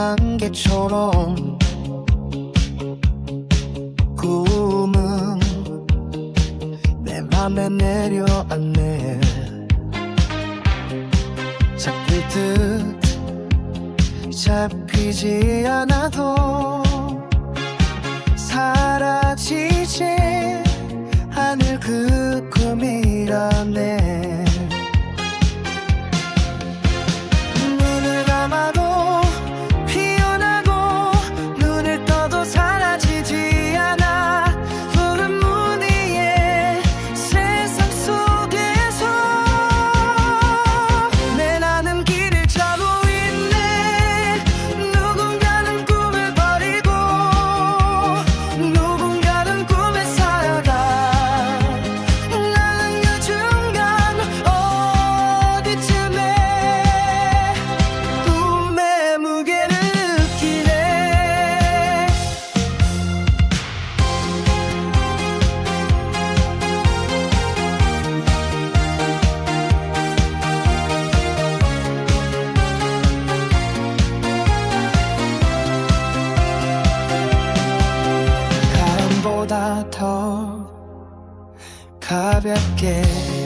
안개처럼 꿈은 내 맘에 내려앉네. 잡힐 듯 잡히지 않아도 사라지지 않을 그 꿈이라네 바람보다 더 가볍게